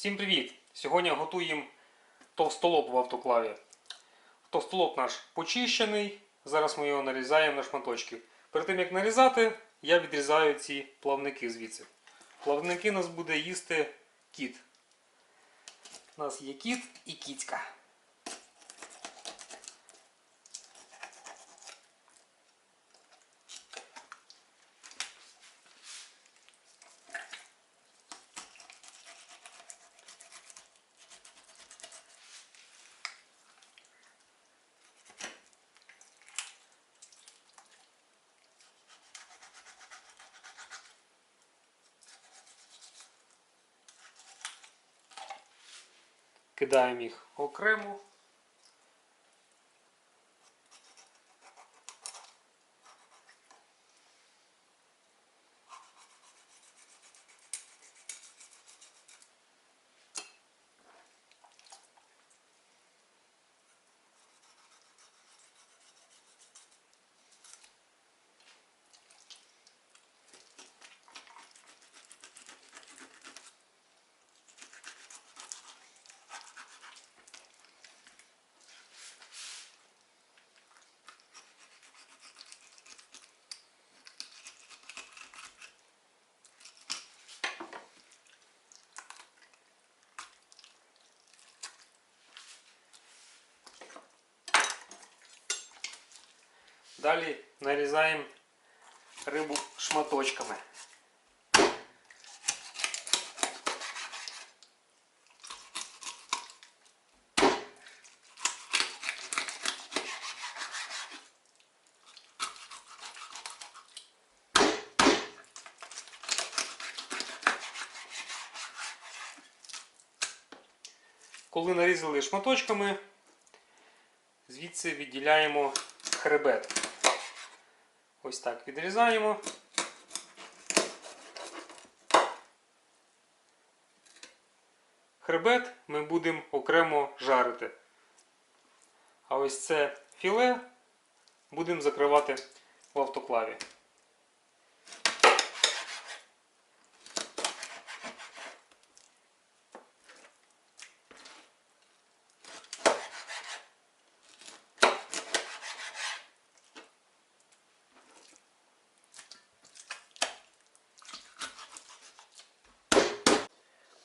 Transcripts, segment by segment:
Всім привіт! Сьогодні готуємо товстолоб в автоклаві. Товстолоб наш почищений. Зараз ми його нарізаємо на шматочки. Перед тим як нарізати, я відрізаю ці плавники звідси. Плавники нас буде їсти кіт. У нас є кіт і кіцька. Кидаємо їх окремо. Далі нарізаємо рибу шматочками. Коли нарізали шматочками, звідси відділяємо хребет. Ось так відрізаємо. Хребет ми будемо окремо жарити. А ось це філе будемо закривати в автоклаві.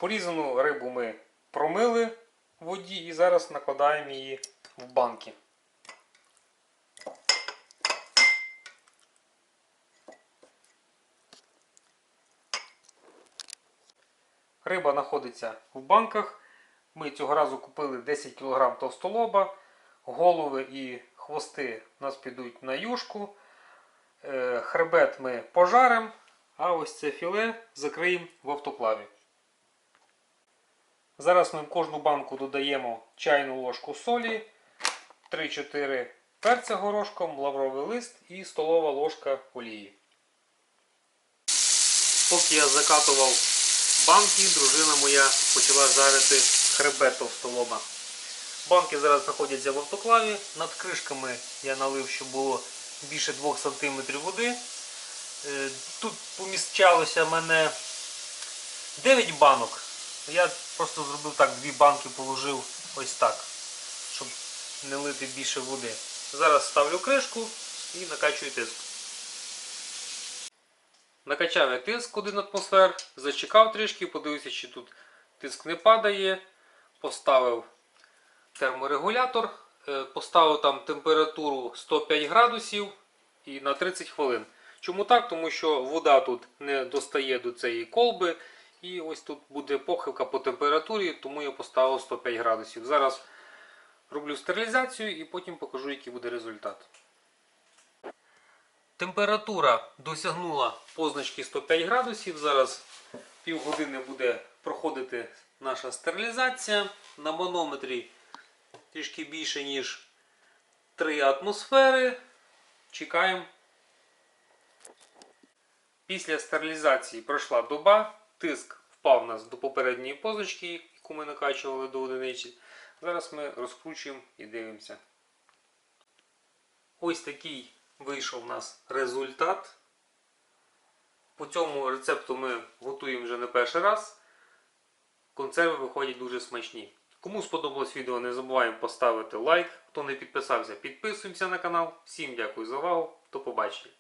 Порізану рибу ми промили в воді і зараз накладаємо її в банки. Риба знаходиться в банках. Ми цього разу купили 10 кг товстолоба. Голови і хвости у нас підуть на юшку. Е, Хребет ми пожаримо, а ось це філе закриємо в автоклаві. Зараз ми в кожну банку додаємо чайну ложку солі, 3-4 перця горошком, лавровий лист і столова ложка олії. Поки я закатував банки, дружина моя почала жарити хребет товстолоба. Банки зараз знаходяться в автоклаві. Над кришками я налив, щоб було більше 2 см води. Е, Тут поміщалося в мене 9 банок. Я просто зробив так, дві банки положив ось так, щоб не лити більше води. Зараз ставлю кришку і накачую тиск. Накачав я тиск 1 атмосфер, зачекав трішки, подивився, чи тут тиск не падає. Поставив терморегулятор, е, поставив там температуру 105 градусів і на 30 хвилин. Чому так? Тому що вода тут не достає до цієї колби. І ось тут буде похибка по температурі, тому я поставив 105 градусів. Зараз роблю стерилізацію і потім покажу, який буде результат. Температура досягнула позначки 105 градусів. Зараз півгодини буде проходити наша стерилізація. На манометрі трішки більше, ніж 3 атмосфери. Чекаємо. Після стерилізації пройшла доба. Тиск впав у нас до попередньої позначки, яку ми накачували до одиниці. Зараз ми розкручуємо і дивимося. Ось такий вийшов у нас результат. По цьому рецепту ми готуємо вже не перший раз. консерви виходять дуже смачні. Кому сподобалось відео, не забуваємо поставити лайк. Хто не підписався, підписуємося на канал. Всім дякую за увагу. До побачення.